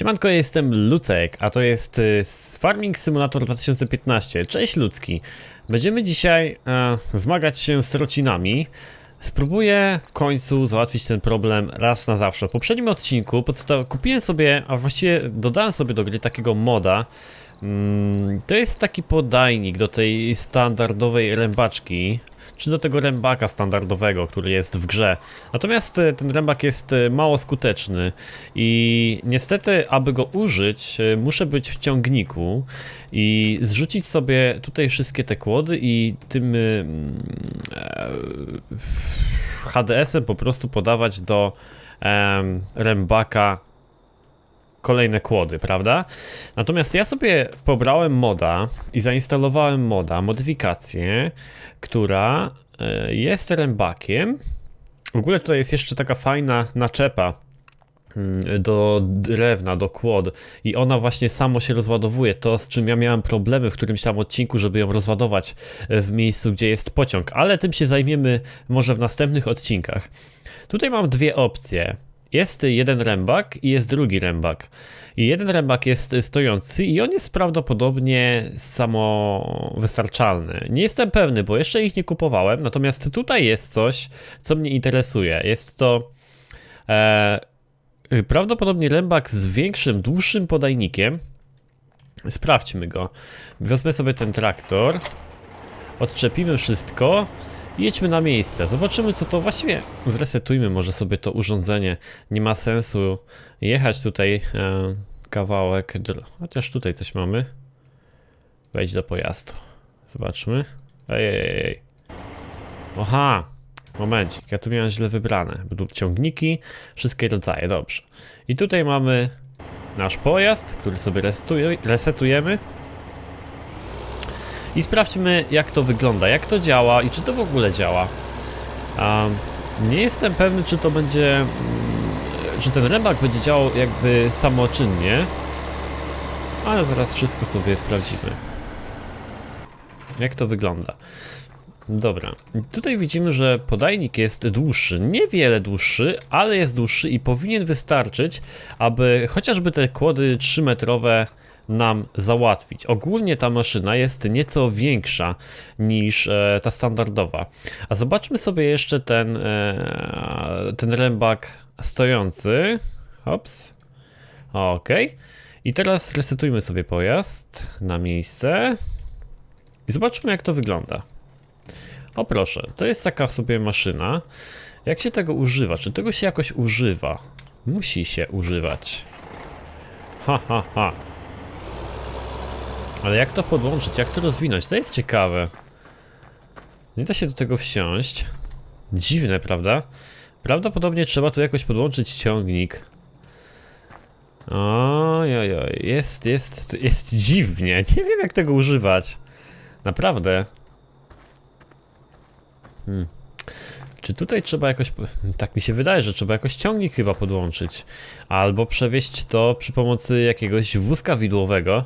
Siemanko, jestem Lucek, a to jest y, Farming Simulator 2015. Cześć Ludzki. Będziemy dzisiaj e, zmagać się z trocinami. Spróbuję w końcu załatwić ten problem raz na zawsze. W poprzednim odcinku kupiłem sobie, a właściwie dodałem sobie do gry takiego moda. Mm, to jest taki podajnik do tej standardowej rębaczki, czy do tego rębaka standardowego, który jest w grze. Natomiast e, ten rębak jest e, mało skuteczny i niestety, aby go użyć, e, muszę być w ciągniku i zrzucić sobie tutaj wszystkie te kłody i tym mm, HDS-em po prostu podawać do rębaka kolejne kłody, prawda? Natomiast ja sobie pobrałem moda i zainstalowałem moda, modyfikację, która e, jest rębakiem. W ogóle tutaj jest jeszcze taka fajna naczepa mm, do drewna, do kłod i ona właśnie samo się rozładowuje. To z czym ja miałem problemy w którymś tam odcinku, żeby ją rozładować e, w miejscu, gdzie jest pociąg, ale tym się zajmiemy może w następnych odcinkach. Tutaj mam dwie opcje. Jest jeden rębak i jest drugi rębak. I jeden rębak jest stojący i on jest prawdopodobnie samowystarczalny. Nie jestem pewny, bo jeszcze ich nie kupowałem, natomiast tutaj jest coś, co mnie interesuje. Jest to e, prawdopodobnie rębak z większym, dłuższym podajnikiem. Sprawdźmy go. Wezmę sobie ten traktor, odczepimy wszystko jedźmy na miejsce. Zobaczymy co to właściwie. Zresetujmy może sobie to urządzenie. Nie ma sensu jechać tutaj e, kawałek. Chociaż tutaj coś mamy. Wejdź do pojazdu. Zobaczmy. Ej, ej, ej. Aha. Momencik, ja tu miałem źle wybrane. Będą ciągniki, wszystkie rodzaje, dobrze. I tutaj mamy nasz pojazd, który sobie resetuje, resetujemy. I sprawdźmy, jak to wygląda, jak to działa i czy to w ogóle działa. Nie jestem pewny, czy to będzie. mm, Czy ten rębak będzie działał jakby samoczynnie, ale zaraz wszystko sobie sprawdzimy. Jak to wygląda? Dobra, tutaj widzimy, że podajnik jest dłuższy, niewiele dłuższy, ale jest dłuższy i powinien wystarczyć, aby chociażby te kłody 3-metrowe nam załatwić. Ogólnie ta maszyna jest nieco większa niż e, ta standardowa. A zobaczmy sobie jeszcze ten, e, ten rębak stojący. Hops. Ok. I teraz resetujmy sobie pojazd na miejsce. I zobaczmy jak to wygląda. O proszę, to jest taka sobie maszyna. Jak się tego używa? Czy tego się jakoś używa? Musi się używać. Ha, ha, ha. Ale jak to podłączyć? Jak to rozwinąć? To jest ciekawe. Nie da się do tego wsiąść. Dziwne, prawda? Prawdopodobnie trzeba tu jakoś podłączyć ciągnik. Ojoj, jest, jest, jest dziwnie. Nie wiem jak tego używać. Naprawdę. Hmm. Czy tutaj trzeba jakoś. Tak mi się wydaje, że trzeba jakoś ciągnik chyba podłączyć. Albo przewieźć to przy pomocy jakiegoś wózka widłowego.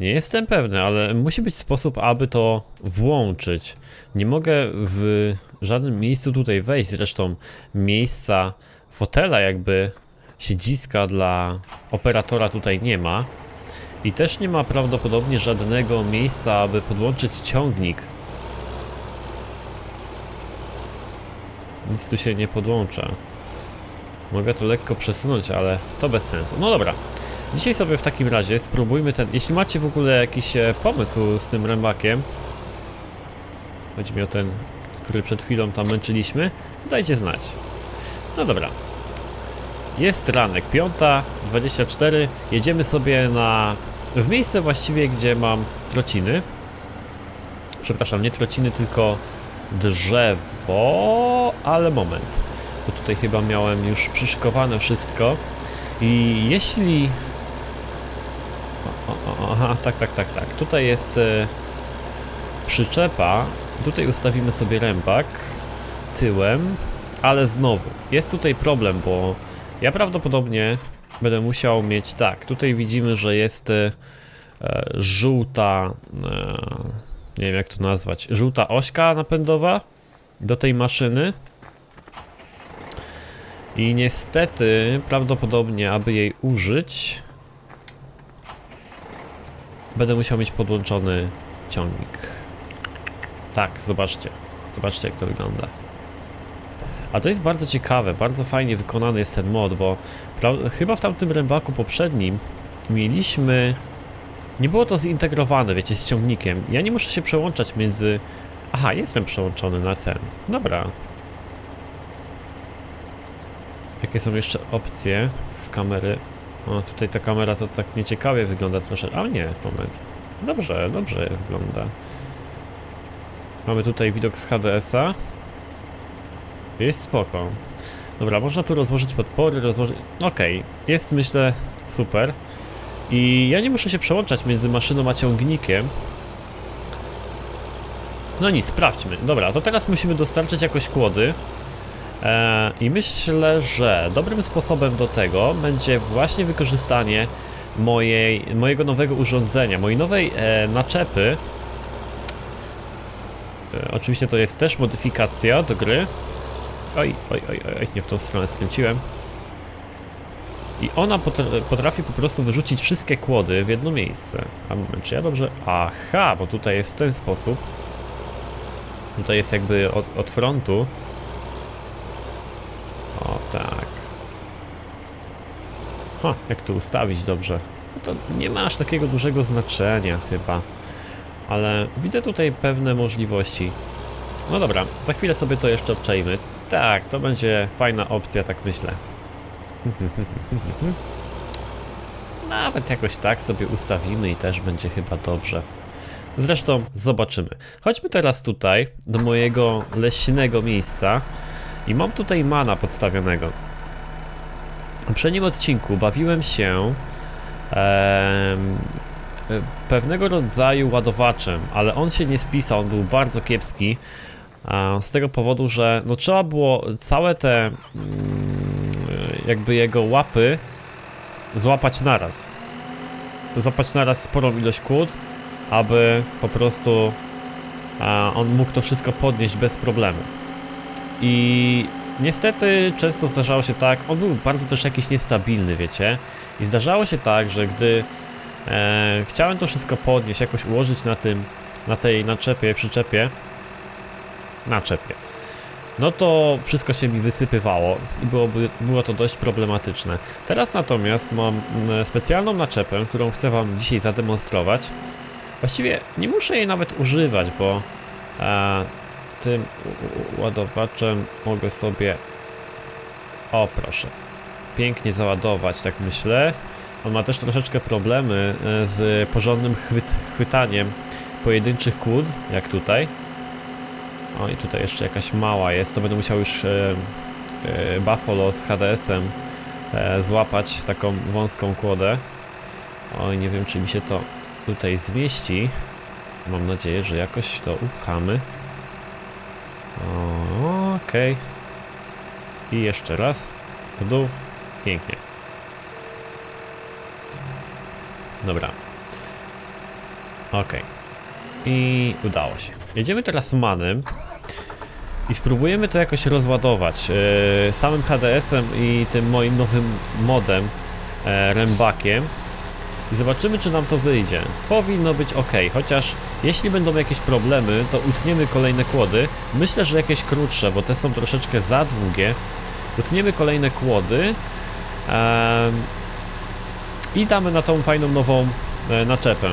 Nie jestem pewny, ale musi być sposób, aby to włączyć. Nie mogę w żadnym miejscu tutaj wejść. Zresztą miejsca fotela, jakby siedziska dla operatora tutaj nie ma. I też nie ma prawdopodobnie żadnego miejsca, aby podłączyć ciągnik. Nic tu się nie podłącza. Mogę to lekko przesunąć, ale to bez sensu. No dobra. Dzisiaj sobie w takim razie spróbujmy ten. Jeśli macie w ogóle jakiś e, pomysł z tym rębakiem, chodzi mi o ten, który przed chwilą tam męczyliśmy, dajcie znać. No dobra. Jest ranek, 5.24. Jedziemy sobie na. w miejsce właściwie, gdzie mam trociny. Przepraszam, nie trociny, tylko drzewo, ale moment. Bo tutaj chyba miałem już przyszykowane wszystko. I jeśli. O, o, aha, tak, tak, tak, tak. Tutaj jest e, przyczepa. Tutaj ustawimy sobie rębak tyłem, ale znowu jest tutaj problem, bo ja prawdopodobnie będę musiał mieć tak. Tutaj widzimy, że jest e, żółta. E, nie wiem jak to nazwać. Żółta ośka napędowa do tej maszyny. I niestety, prawdopodobnie, aby jej użyć, będę musiał mieć podłączony ciągnik. Tak, zobaczcie. Zobaczcie, jak to wygląda. A to jest bardzo ciekawe, bardzo fajnie wykonany jest ten mod, bo chyba w tamtym rębaku poprzednim mieliśmy... Nie było to zintegrowane, wiecie, z ciągnikiem. Ja nie muszę się przełączać między... Aha, jestem przełączony na ten. Dobra. Jakie są jeszcze opcje z kamery? O, tutaj ta kamera to tak nieciekawie wygląda troszeczkę. A nie, moment. Dobrze, dobrze wygląda. Mamy tutaj widok z HDS-a. Jest spoko. Dobra, można tu rozłożyć podpory, rozłożyć... Okej, jest myślę super. I ja nie muszę się przełączać między maszyną a ciągnikiem. No nic, sprawdźmy. Dobra, to teraz musimy dostarczyć jakoś kłody. E, I myślę, że dobrym sposobem do tego będzie właśnie wykorzystanie mojej, mojego nowego urządzenia, mojej nowej e, naczepy. E, oczywiście to jest też modyfikacja do gry. Oj, oj, oj, oj, nie w tą stronę skręciłem. I ona potr- potrafi po prostu wyrzucić wszystkie kłody w jedno miejsce. A moment, czy ja dobrze... Aha, bo tutaj jest w ten sposób. Tutaj jest jakby od, od frontu. O tak. Ha, jak to ustawić dobrze? No to nie ma aż takiego dużego znaczenia chyba. Ale widzę tutaj pewne możliwości. No dobra, za chwilę sobie to jeszcze obczajmy. Tak, to będzie fajna opcja, tak myślę. Nawet jakoś tak sobie ustawimy i też będzie chyba dobrze. Zresztą zobaczymy. Chodźmy teraz tutaj do mojego leśnego miejsca i mam tutaj mana podstawionego. W poprzednim odcinku bawiłem się em, pewnego rodzaju ładowaczem, ale on się nie spisał, on był bardzo kiepski. Z tego powodu, że no trzeba było całe te mm, jakby jego łapy złapać naraz. Złapać naraz sporą ilość kłód, aby po prostu on mógł to wszystko podnieść bez problemu. I niestety często zdarzało się tak, on był bardzo też jakiś niestabilny, wiecie. I zdarzało się tak, że gdy e, chciałem to wszystko podnieść, jakoś ułożyć na tym, na tej naczepie, przyczepie, naczepie. No to wszystko się mi wysypywało i byłoby, było to dość problematyczne. Teraz natomiast mam mm, specjalną naczepę, którą chcę Wam dzisiaj zademonstrować. Właściwie nie muszę jej nawet używać, bo e, tym ładowaczem mogę sobie, o proszę, pięknie załadować, tak myślę. On ma też troszeczkę problemy e, z porządnym chwyt, chwytaniem pojedynczych kłód, jak tutaj. O i tutaj jeszcze jakaś mała jest, to będę musiał już e, e, Buffalo z HDS-em e, złapać taką wąską kłodę. Oj, nie wiem czy mi się to tutaj zmieści. Mam nadzieję, że jakoś to upchamy. Okej. I jeszcze raz. W dół. Pięknie. Dobra. Okej. I udało się. Jedziemy teraz manem i spróbujemy to jakoś rozładować e, samym HDS-em i tym moim nowym modem e, Rembakiem i zobaczymy czy nam to wyjdzie. Powinno być ok, chociaż jeśli będą jakieś problemy, to utniemy kolejne kłody. Myślę, że jakieś krótsze, bo te są troszeczkę za długie. Utniemy kolejne kłody i damy na tą fajną nową e, naczepę.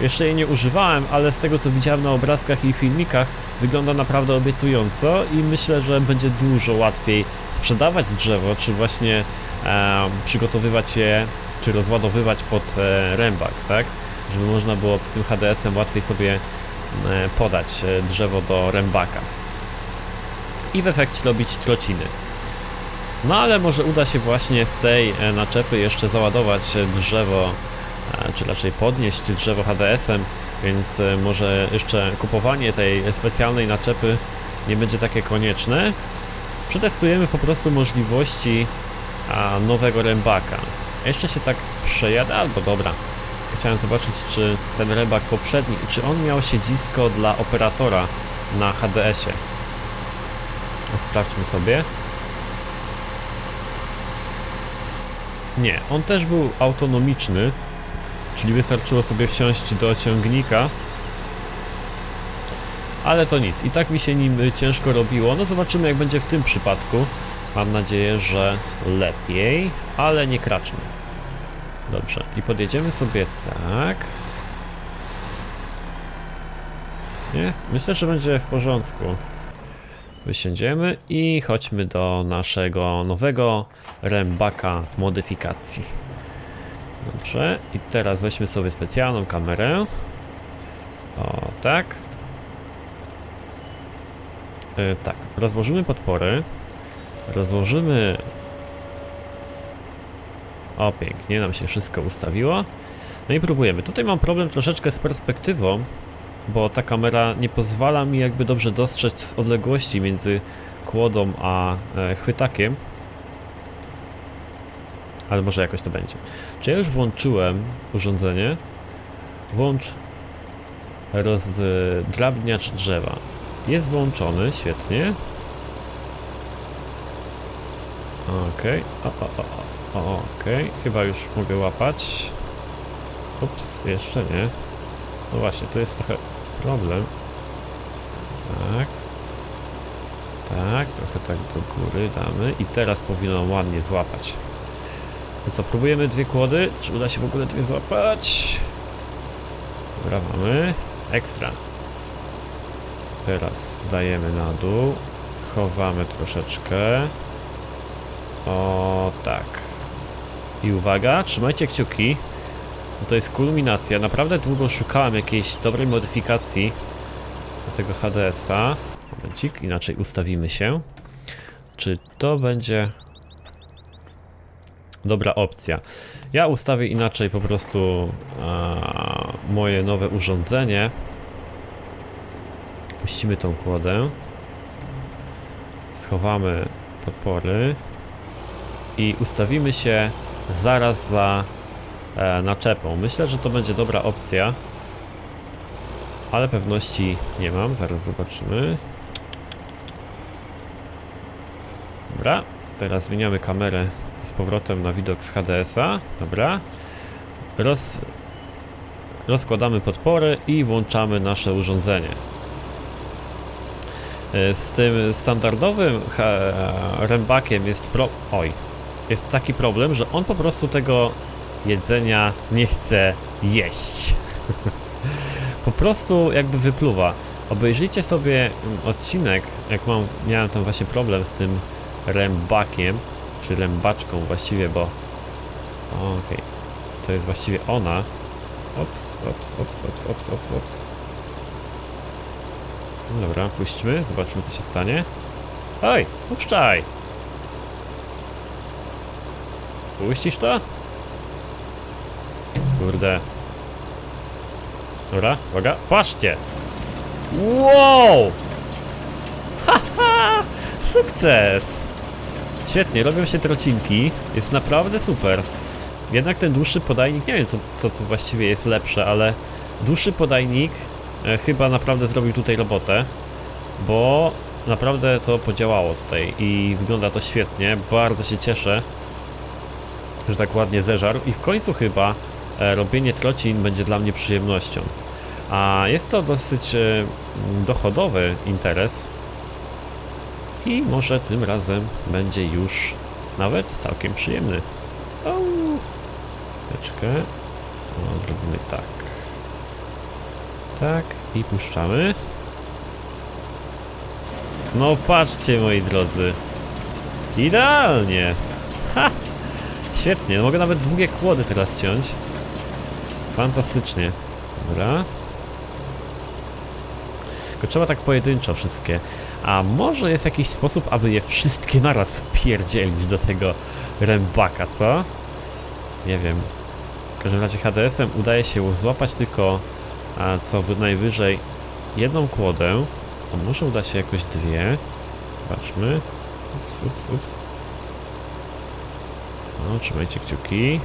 Jeszcze jej nie używałem, ale z tego co widziałem na obrazkach i filmikach wygląda naprawdę obiecująco i myślę, że będzie dużo łatwiej sprzedawać drzewo, czy właśnie e, przygotowywać je, czy rozładowywać pod e, rębak, tak? Żeby można było tym HDS-em łatwiej sobie e, podać e, drzewo do rębaka. I w efekcie robić trociny. No ale może uda się właśnie z tej e, naczepy jeszcze załadować drzewo czy raczej podnieść drzewo HDS-em, więc może jeszcze kupowanie tej specjalnej naczepy nie będzie takie konieczne. Przetestujemy po prostu możliwości nowego rębaka. Jeszcze się tak przejadę, albo dobra. Chciałem zobaczyć, czy ten rębak poprzedni, czy on miał siedzisko dla operatora na HDS-ie. Sprawdźmy sobie. Nie, on też był autonomiczny, czyli wystarczyło sobie wsiąść do ciągnika. Ale to nic, i tak mi się nim ciężko robiło. No zobaczymy jak będzie w tym przypadku. Mam nadzieję, że lepiej, ale nie kraczmy. Dobrze, i podjedziemy sobie tak. Nie? Myślę, że będzie w porządku. Wysiądziemy i chodźmy do naszego nowego rębaka modyfikacji. Dobrze, i teraz weźmy sobie specjalną kamerę. O, tak. E, tak, rozłożymy podpory. Rozłożymy. O, pięknie, nam się wszystko ustawiło. No i próbujemy. Tutaj mam problem troszeczkę z perspektywą, bo ta kamera nie pozwala mi jakby dobrze dostrzec odległości między kłodą a e, chwytakiem. Ale może jakoś to będzie. Czy ja już włączyłem urządzenie? Włącz rozdrabniacz drzewa. Jest włączony, świetnie. Okej, o, o, o, o, okej, chyba już mogę łapać. Ups, jeszcze nie. No właśnie, tu jest trochę problem. Tak. Tak, trochę tak do góry damy i teraz powinno ładnie złapać. To co, próbujemy dwie kłody? Czy uda się w ogóle dwie złapać? Dobra, mamy. Ekstra. Teraz dajemy na dół. Chowamy troszeczkę. O, tak. I uwaga, trzymajcie kciuki. bo To jest kulminacja. Naprawdę długo szukałem jakiejś dobrej modyfikacji do tego HDS-a. Momencik, inaczej ustawimy się. Czy to będzie dobra opcja? Ja ustawię inaczej po prostu a, moje nowe urządzenie. Puścimy tą kłodę. Schowamy podpory i ustawimy się zaraz za e, naczepą. Myślę, że to będzie dobra opcja, ale pewności nie mam. Zaraz zobaczymy. Dobra, teraz zmieniamy kamerę z powrotem na widok z HDS-a. Dobra. Roz... Rozkładamy podpory i włączamy nasze urządzenie. E, Z tym standardowym he- rębakiem jest pro... Oj. Jest taki problem, że on po prostu tego jedzenia nie chce jeść. po prostu jakby wypluwa. Obejrzyjcie sobie odcinek, jak mam, miałem tam właśnie problem z tym rębakiem, czy rębaczką właściwie, bo... Okej, to jest właściwie ona. Ops, ops, ops, ops, ops, ops, ops. No Dobra, puśćmy, zobaczmy co się stanie. Oj, puszczaj! Puścisz to? Kurde. Dobra, uwaga, patrzcie! Wow! Haha! Sukces! Świetnie, robią się trocinki. Jest naprawdę super. Jednak ten dłuższy podajnik, nie wiem co, co tu właściwie jest lepsze, ale dłuższy podajnik e, chyba naprawdę zrobił tutaj robotę, bo naprawdę to podziałało tutaj i wygląda to świetnie. Bardzo się cieszę, że tak ładnie zeżarł i w końcu chyba e, robienie trocin będzie dla mnie przyjemnością. A jest to dosyć e, dochodowy interes i może tym razem będzie już nawet całkiem przyjemny. Teczkę. O, zrobimy tak. Tak i puszczamy. No patrzcie moi drodzy. Idealnie. Ha! Świetnie, mogę nawet długie kłody teraz ciąć. Fantastycznie. Dobra. Tylko trzeba tak pojedynczo wszystkie. A może jest jakiś sposób, aby je wszystkie naraz wpierdzielić do tego rębaka, co? Nie wiem. W każdym razie HDS-em udaje się złapać tylko a co najwyżej jedną kłodę. A może uda się jakoś dwie. Zobaczmy. Ups, ups, ups. No, trzymajcie kciuki.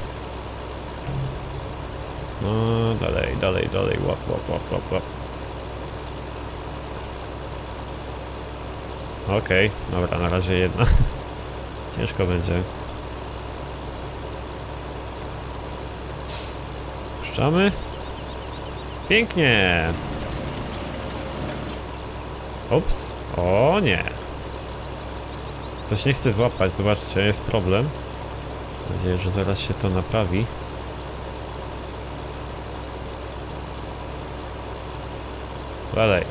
No, dalej, dalej, dalej, łap, łap, łap, łap, łap. Okej, dobra, na razie jedna. Ciężko będzie. Wjeżdżamy. Pięknie. Ups. O nie. Coś nie chce złapać, zobaczcie, jest problem. Mam nadzieję, że zaraz się to naprawi. Dalej.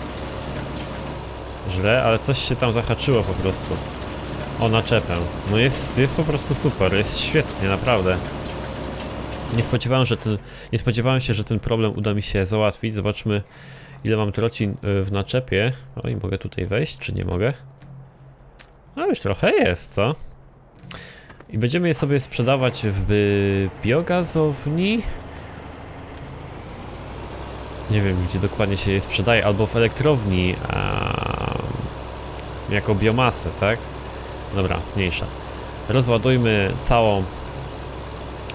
Źle, ale coś się tam zahaczyło po prostu. O, naczepę. No jest, jest po prostu super, jest świetnie, naprawdę. Nie spodziewałem, że ten, nie spodziewałem się, że ten problem uda mi się załatwić. Zobaczmy, ile mam trocin y, w naczepie. O, i mogę tutaj wejść, czy nie mogę? No już trochę jest, co? I będziemy je sobie sprzedawać w biogazowni. Nie wiem, gdzie dokładnie się je sprzedaje, albo w elektrowni jako biomasę, tak? Dobra, mniejsza. Rozładujmy całą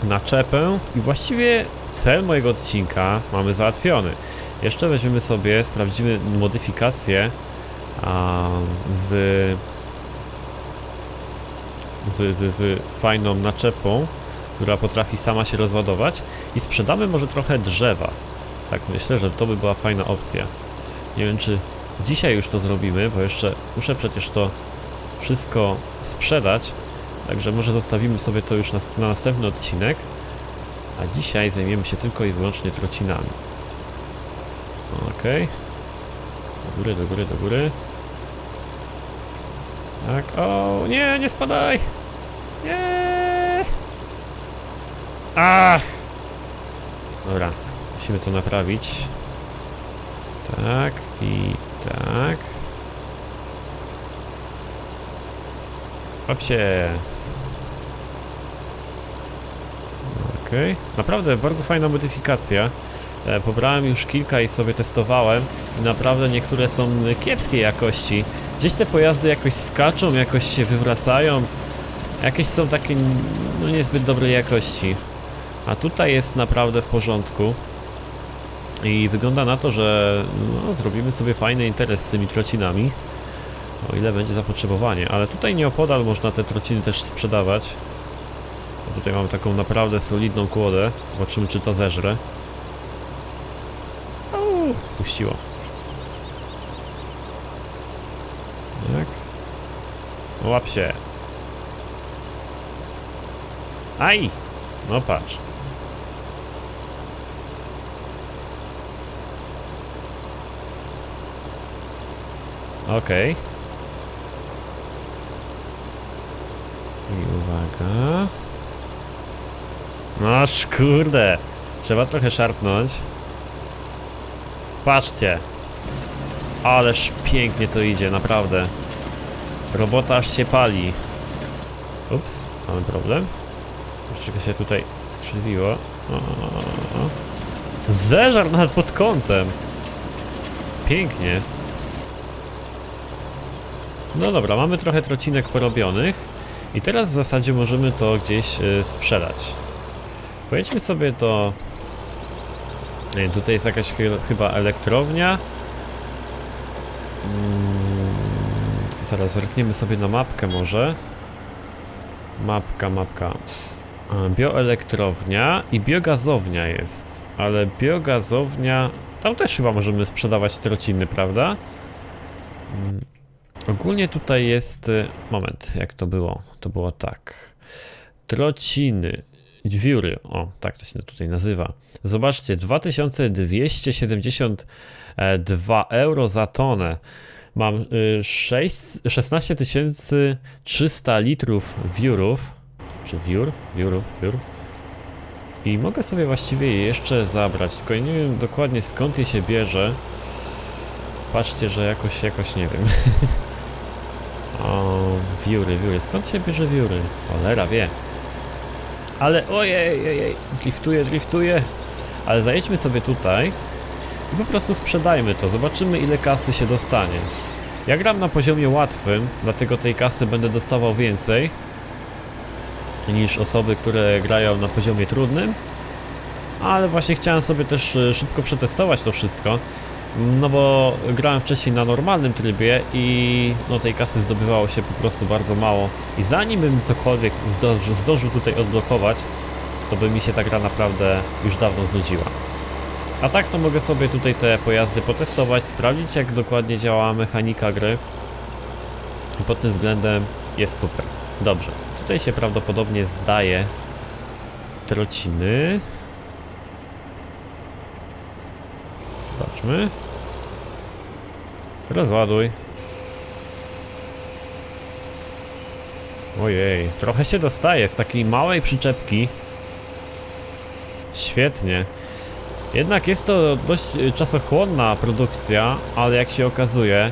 naczepę i właściwie cel mojego odcinka mamy załatwiony. Jeszcze weźmiemy sobie, sprawdzimy modyfikację z, z, z, z fajną naczepą, która potrafi sama się rozładować i sprzedamy może trochę drzewa. Tak myślę, że to by była fajna opcja. Nie wiem czy dzisiaj już to zrobimy, bo jeszcze muszę przecież to wszystko sprzedać. Także może zostawimy sobie to już na, na następny odcinek. A dzisiaj zajmiemy się tylko i wyłącznie trocinami. Okej. Do góry, do góry, do góry. Tak, o nie, nie spadaj! Nie! Ach! Dobra, musimy to naprawić. Tak i tak. Się. Okej. Naprawdę bardzo fajna modyfikacja. E, pobrałem już kilka i sobie testowałem. Naprawdę niektóre są kiepskiej jakości. Gdzieś te pojazdy jakoś skaczą, jakoś się wywracają. Jakieś są takie no, niezbyt dobrej jakości. A tutaj jest naprawdę w porządku. I wygląda na to, że no, zrobimy sobie fajny interes z tymi trocinami. O ile będzie zapotrzebowanie, ale tutaj nieopodal można te trociny też sprzedawać. Bo tutaj mamy taką naprawdę solidną kłodę. Zobaczymy czy to zeżre. Uuu, puściło. Tak. Łap się. Aj! No patrz. Okej. I uwaga. Noż kurde. Trzeba trochę szarpnąć. Patrzcie. Ależ pięknie to idzie, naprawdę. Robota aż się pali. Ups, mamy problem. Troszeczkę się tutaj skrzywiło. O, o, o. Zeżar nawet pod kątem. Pięknie. No dobra, mamy trochę trocinek porobionych i teraz w zasadzie możemy to gdzieś y, sprzedać. Pojedźmy sobie do... Nie, tutaj jest jakaś chy chyba elektrownia. Mm, zaraz zerkniemy sobie na mapkę może. Mapka, mapka. Bioelektrownia i biogazownia jest. Ale biogazownia... Tam też chyba możemy sprzedawać trociny, prawda? Mm, Ogólnie tutaj jest. y, Moment, jak to było? To było tak. Trociny. Dźwiury. O, tak to się tutaj nazywa. Zobaczcie, 2272 euro za tonę. Mam y, 6, 16 300 litrów wiórów. Czy wiór? Wiórów, wiór. I mogę sobie właściwie je jeszcze zabrać, tylko nie wiem dokładnie skąd je się bierze. Patrzcie, że jakoś, jakoś nie wiem. O, wióry, wióry. Skąd się bierze wióry? Cholera wie. Ale ojej, ojej, driftuje, driftuje. Ale zajedźmy sobie tutaj i po prostu sprzedajmy to. Zobaczymy ile kasy się dostanie. Ja gram na poziomie łatwym, dlatego tej kasy będę dostawał więcej niż osoby, które grają na poziomie trudnym. Ale właśnie chciałem sobie też e, szybko przetestować to wszystko. No bo grałem wcześniej na normalnym trybie i no tej kasy zdobywało się po prostu bardzo mało. I zanim bym cokolwiek zdążył, zdążył tutaj odblokować, to by mi się ta gra naprawdę już dawno znudziła. A tak to mogę sobie tutaj te pojazdy potestować, sprawdzić jak dokładnie działa mechanika gry. I pod tym względem jest super. Dobrze, tutaj się prawdopodobnie zdaje trociny. Zobaczmy. Rozładuj. Ojej, trochę się dostaje z takiej małej przyczepki. Świetnie. Jednak jest to dość y, czasochłonna produkcja, ale jak się okazuje,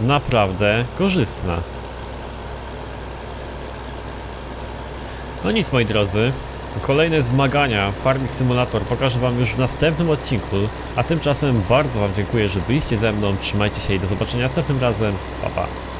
naprawdę korzystna. No nic moi drodzy, kolejne zmagania Farming Simulator pokażę wam już w następnym odcinku, a tymczasem bardzo wam dziękuję, że byliście ze mną, trzymajcie się i do zobaczenia następnym razem, pa pa.